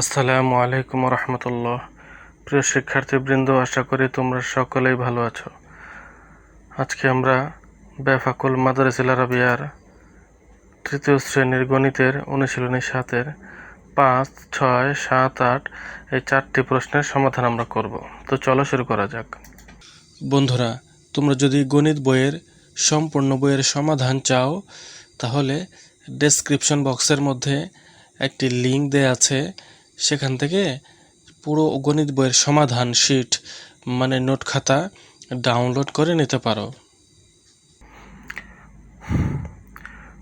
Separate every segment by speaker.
Speaker 1: আসসালামু আলাইকুম রহমতুল্লাহ। প্রিয় শিক্ষার্থীবৃন্দ, আশা করি তোমরা সকলেই ভালো আছো। আজকে আমরা বেফাকুল মাদারিসিল আরবিয়ার তৃতীয় শ্রেণির গণিতের অনুশীলনী সাতের পাঁচ, ছয়, সাত, আট এই চারটি প্রশ্নের সমাধান আমরা করব। তো চলো শুরু করা যাক। বন্ধুরা, তোমরা যদি গণিত বইয়ের সম্পূর্ণ বইয়ের সমাধান চাও, তাহলে ডেসক্রিপশন বক্সের মধ্যে একটি লিঙ্ক দেয়া আছে। সেখান থেকে পুরো গণিত বইয়ের সমাধান শিট মানে নোট খাতা ডাউনলোড করে নিতে পারো।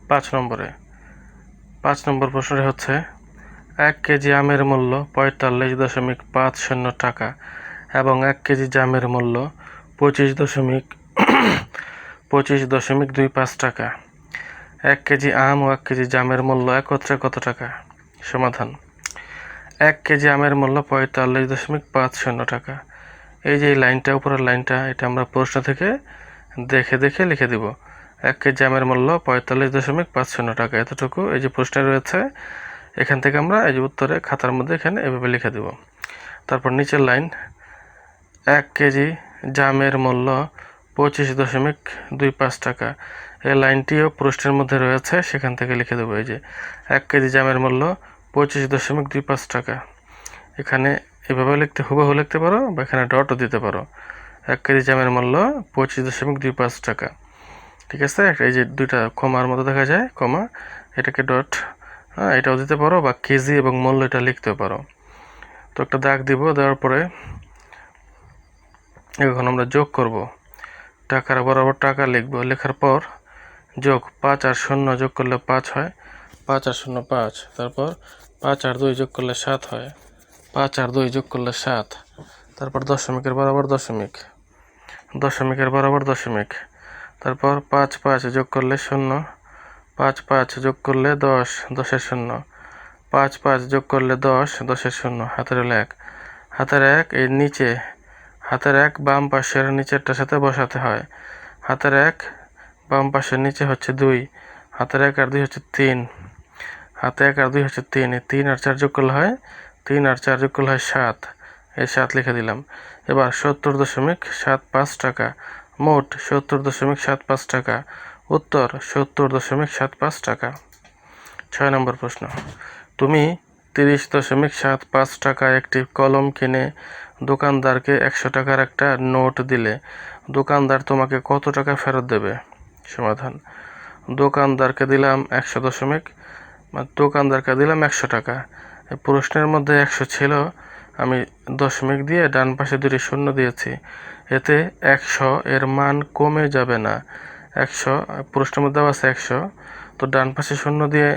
Speaker 1: পাঁচ নম্বরে। পাঁচ নম্বর প্রশ্নটি হচ্ছে, এক কেজি আমের মূল্য পঁয়তাল্লিশ দশমিক পাঁচ শূন্য টাকা এবং এক কেজি জামের মূল্য পঁচিশ দশমিক পঁচিশ দশমিক দুই পাঁচ টাকা। এক কেজি আম ও এক কেজি জামের মূল্য একত্রে কত টাকা? সমাধান। এক কেজি আমের মূল্য পঁয়তাল্লিশ দশমিক পাঁচ শূন্য টাকা। এই যে লাইনটা, উপরের লাইনটা, এটা আমরা প্রশ্ন থেকে দেখে দেখে লিখে দিব। এক কেজি আমের মূল্য পঁয়তাল্লিশ দশমিক পাঁচ শূন্য টাকা। এতটুকু এই যে প্রশ্নে রয়েছে, এখান থেকে আমরা এই যে উত্তরে খাতার মধ্যে এখানে এভাবে লিখে দিব। তারপর নিচের লাইন, এক কেজি জামের মূল্য পঁচিশ দশমিক দুই পাঁচ টাকা। এই লাইনটিও প্রশ্নের মধ্যে রয়েছে, সেখান থেকে লিখে দেবো। এই যে, এক কেজি জামের মূল্য পঁচিশ দশমিক দুই পাঁচ টাকা। এখানে এভাবে লিখতে হুবহু লিখতে পারো বা এখানে ডটও দিতে পারো। এক কেজি জামের মূল্য পঁচিশ দশমিক দুই পাঁচ টাকা। ঠিক আছে? এই যে দুইটা কমার মতো দেখা যায়, কমা। এটাকে ডট হ্যাঁ এটাও দিতে পারো বা কেজি এবং মূল্য এটা লিখতেও পারো। তো একটা দাগ দিব, দেওয়ার পরে এখন আমরা যোগ করব। টাকার বরাবর টাকা লিখব। লেখার পর যোগ পাঁচ আর শূন্য যোগ করলে পাঁচ হয়। পাঁচ আর শূন্য পাঁচ। তারপর পাঁচ আর দুই যোগ করলে সাত হয়। পাঁচ আর দুই যোগ করলে সাত। তারপর দশমিকের বরাবর দশমিক। দশমিকের বরাবর দশমিক। তারপর পাঁচ পাঁচ যোগ করলে শূন্য। পাঁচ পাঁচ যোগ করলে দশ, দশের শূন্য। পাঁচ পাঁচ যোগ করলে দশ, দশের শূন্য। হাতের এক। হাতের এক এই নিচে। হাতের এক বাম পাশের নিচেরটার সাথে বসাতে হয়। হাতের এক বাম পাশের নিচে হচ্ছে দুই। হাতের এক আর দুই হচ্ছে তিন। হাতে এক আর দুই হচ্ছে তিন। তিন আর চার যোগ করলে হয় তিন আর চার যোগ করলে হয় সাত। এই সাত লিখে দিলাম। এবার সত্তর দশমিক সাত পাঁচ টাকা। মোট সত্তর দশমিক সাত পাঁচ টাকা। উত্তর সত্তর দশমিক সাত পাঁচ টাকা। ছয় নম্বর প্রশ্ন। তুমি তিরিশ দশমিক সাত পাঁচ টাকা একটি কলম কিনে দোকানদারকে একশো টাকার একটা নোট দিলে দোকানদার তোমাকে কত টাকা ফেরত দেবে? সমাধান। দোকানদারকে দিলাম একশো দশমিক দোকানদারকে দিলাম একশো টাকা। প্রশ্নের মধ্যে একশো ছিল, আমি দশমিক দিয়ে ডান পাশে দুটি শূন্য দিয়েছি। এতে একশো এর মান কমে যাবে না। একশো, প্রশ্নের মধ্যে আছে একশো। তো ডান পাশে শূন্য দিয়ে,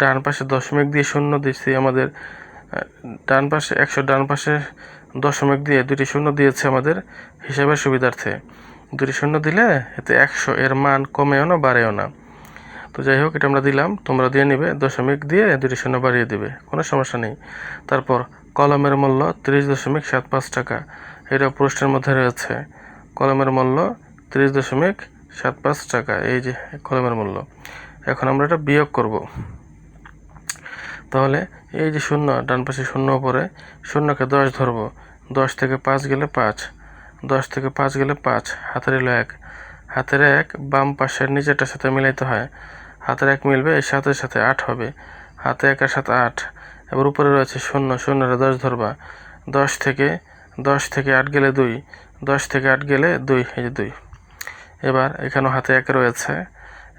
Speaker 1: ডান পাশে দশমিক দিয়ে শূন্য দিয়েছি আমাদের, ডান পাশে একশো, ডান পাশে দশমিক দিয়ে দুটি শূন্য দিয়েছে আমাদের হিসাবের সুবিধার্থে। দুটি শূন্য দিলে এতে একশো এর মান কমেও না, বাড়েও না। তো যাই হোক, এটা আমরা দিলাম। তোমরা দিয়ে নিবে, দশমিক দিয়ে দুটি শূন্য বাড়িয়ে দিবে। কোনো সমস্যা নেই। তারপর কলমের মূল্য তিরিশ দশমিক সাত পাঁচ টাকা। এটা প্রশ্নের মধ্যে রয়েছে। কলমের মূল্য তিরিশ দশমিক সাত পাঁচ টাকা। এই যে কলমের মূল্য। এখন আমরা এটা বিয়োগ করব। তাহলে এই যে শূন্য, ডান পাশে শূন্য উপরে, শূন্যকে দশ ধরবো। দশ থেকে পাঁচ গেলে পাঁচ। দশ থেকে পাঁচ গেলে পাঁচ। হাতের এলো এক। হাতের এক বাম পাশের নিচেরটার সাথে মিলাইতে হয়। হাতের এক মিলবে এর সাথে সাথে আট হবে। হাতে একের সাথে আট। এবার উপরে রয়েছে শূন্য শূন্যটা দশ ধরবা। দশ থেকে দশ থেকে আট গেলে দুই। দশ থেকে আট গেলে দুই, এই যে দুই। এবার এখানেও হাতে এক রয়েছে।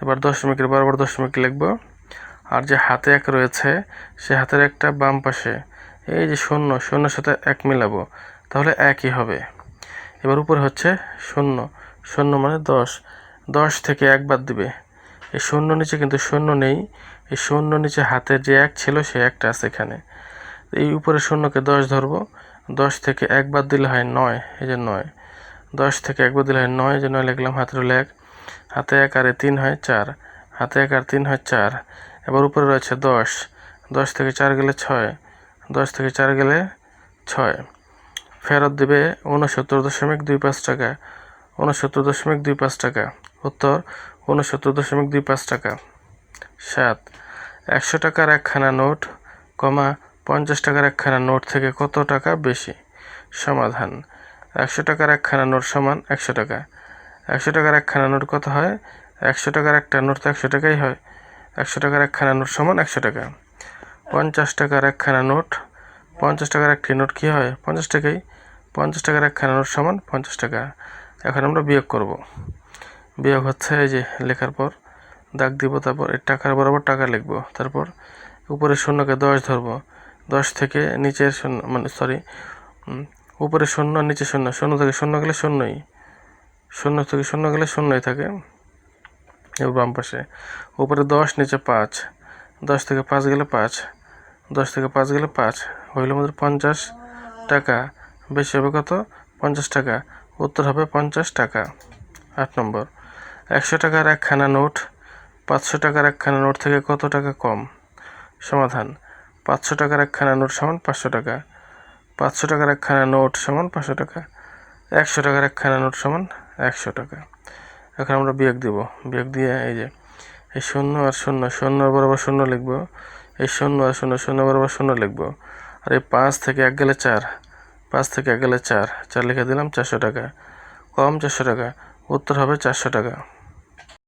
Speaker 1: এবার দশমিকের, বরাবর দশমিক লিখব। আর যে হাতে এক রয়েছে, সে হাতের একটা বাম পাশে। এই যে শূন্য, শূন্যর সাথে এক মিলাবো, তাহলে একই হবে। এবার উপরে হচ্ছে শূন্য। শূন্য মানে দশ। দশ থেকে এক বাদ দিবে। এই শূন্য নিচে কিন্তু শূন্য নেই। এই শূন্য নিচে হাতের যে এক ছিল সে একটা আছে এখানে। এই উপরে শূন্যকে দশ ধরবো। দশ থেকে একবার দিলে হয় নয়, এই যে নয়। দশ থেকে একবার দিলে হয় নয় যে নয় লিখলাম, হাতের হলো এক। হাতে এক আর তিন হয় চার। হাতে এক আর তিন হয় চার। এবার উপরে রয়েছে দশ। দশ থেকে চার গেলে ছয়। দশ থেকে চার গেলে ছয়। ফেরত দেবে উনসত্তর দশমিক দুই পাঁচ টাকা। উনসত্তর দশমিক দুই পাঁচ টাকা। উত্তর উনসত্তর দশমিক দুই পাঁচ টাকা। সাত, একশো টাকার একখানা নোট, কমা, পঞ্চাশ টাকার একখানা নোট থেকে কত টাকা বেশি? সমাধান, একশো টাকার একখানা নোট সমান একশো টাকা। একশো টাকার একখানা নোট কত হয়? একশো টাকার একটা নোট তো একশো টাকাই হয়। একশো টাকার একখানা নোট সমান একশো টাকা। পঞ্চাশ টাকার একখানা নোট, পঞ্চাশ টাকার একটি নোট কী হয়? পঞ্চাশ টাকাই। পঞ্চাশ টাকার একখানা নোট সমান পঞ্চাশ টাকা। এখন আমরা বিয়োগ করব। বিয়োগ হচ্ছে এই যে লেখার পর, দাগ দিব, তারপর এই টাকার বরাবর টাকা লিখব, তারপর উপরে শূন্যকে দশ ধরবো, দশ থেকে নিচের শূন্য মানে সরি উপরে শূন্য, নিচে শূন্য শূন্য থেকে শূন্য গেলে শূন্যই, শূন্য থেকে শূন্য গেলে শূন্যই থাকে এবার বাম পাশে, উপরে দশ, নিচে পাঁচ, দশ থেকে পাঁচ গেলে পাঁচ, দশ থেকে পাঁচ গেলে পাঁচ, হইল আমাদের পঞ্চাশ টাকা, বেশি হবে কত? পঞ্চাশ টাকা, উত্তর হবে পঞ্চাশ টাকা, আট নম্বর। একশো টাকার একখানা নোট, পাঁচশো টাকার একখানা নোট থেকে কত টাকা কম? সমাধান, পাঁচশো টাকার একখানা নোট সমান পাঁচশো টাকা, পাঁচশো টাকার একখানা নোট সমান পাঁচশো টাকা, একশো টাকার একখানা নোট সমান একশো টাকা। এখন আমরা বিয়োগ দিব, বিয়োগ দিয়ে এই যে, এই শূন্য আর শূন্য শূন্য বরাবর শূন্য লিখব, এই শূন্য আর শূন্য শূন্য বরাবর শূন্য লিখব, আর এই পাঁচ থেকে এক গেলে চার, পাঁচ থেকে এক গেলে চার চার লিখে দিলাম চারশো টাকা, কম চারশো টাকা, উত্তর হবে চারশো টাকা।